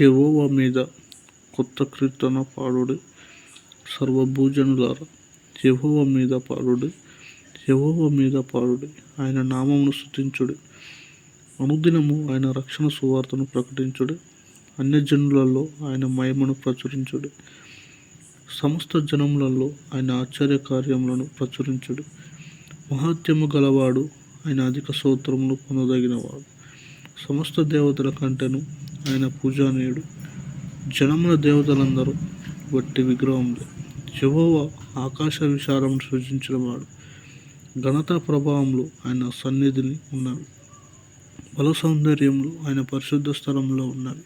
యెహోవా మీద కొత్త కీర్తన పాడుడి. సర్వభూజనులారా యెహోవా మీద పాడుడి. యెహోవా మీద పాడుడి. ఆయన నామమును స్థుతించుడి అనుదినము ఆయన రక్షణ సువార్తను ప్రకటించుడి. అన్యజనులలో ఆయన మహిమను ప్రచురించుడి. సమస్త జనములలో ఆయన ఆశ్చర్య కార్యములను ప్రచురించుడు. మహాత్యము గలవాడు ఆయన అధిక సూత్రములు పొందదగినవాడు. సమస్త దేవతల కంటెను ఆయన పూజానీయుడు. జనముల దేవతలందరూ వట్టి విగ్రహములే. యెహోవా ఆకాశ విశాలమును సృజించినవాడు ఘనత ప్రభావంలో ఆయన సన్నిధిని ఉన్నవి. బల సౌందర్యములు ఆయన పరిశుద్ధ స్థలంలో ఉన్నవి.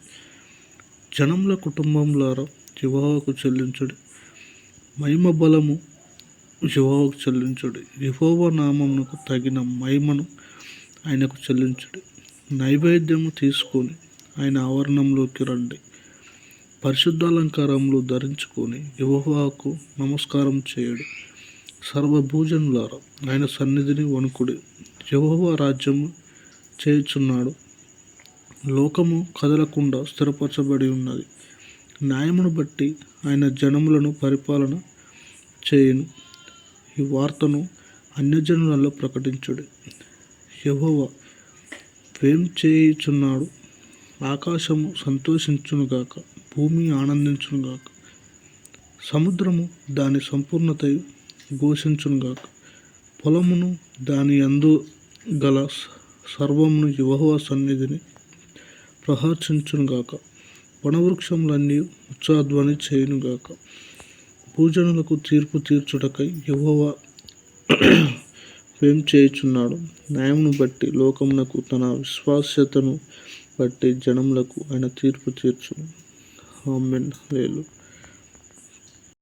జనముల కుటుంబములారా యెహోవాకు చెల్లించుడి. మహిమ బలము యెహోవాకు చెల్లించుడి. యెహోవా నామమునకు తగిన మహిమను ఆయనకు చెల్లించుడి. నైవేద్యము తీసుకొని ఆయన ఆవరణంలోకి రండి. పరిశుద్ధాలంకారములు ధరించుకొని యువహకు నమస్కారం చేయడు. సర్వభూజనులారా ఆయన సన్నిధిని వణుకుడి. యెహోవా రాజ్యము చేయుచున్నాడు. లోకము కదలకుండా స్థిరపరచబడి ఉన్నది. న్యాయమును బట్టి ఆయన జనములను పరిపాలన చేయును. ఈ వార్తను అన్యజనులలో ప్రకటించుడి. యెహోవా వేం చేయుచున్నాడు ఆకాశము సంతోషించునుగాక భూమి ఆనందించునుగాక. సముద్రము దాని సంపూర్ణత ఘోషించునుగాక. పొలమును దాని అందు గల సర్వమును యెహోవా సన్నిధిని ప్రహర్షించునుగాక. వనవృక్షములన్నీ ఉత్సాధ్వని చేయునుగాక. పూజనులకు తీర్పు తీర్చుటకై యువవ వేం చేయుచున్నాడు న్యాయమును బట్టి లోకమునకు తన విశ్వాస్యతను పట్టి జనములకు ఆయన తీర్పు తీర్చును ఆమెన్. లేలు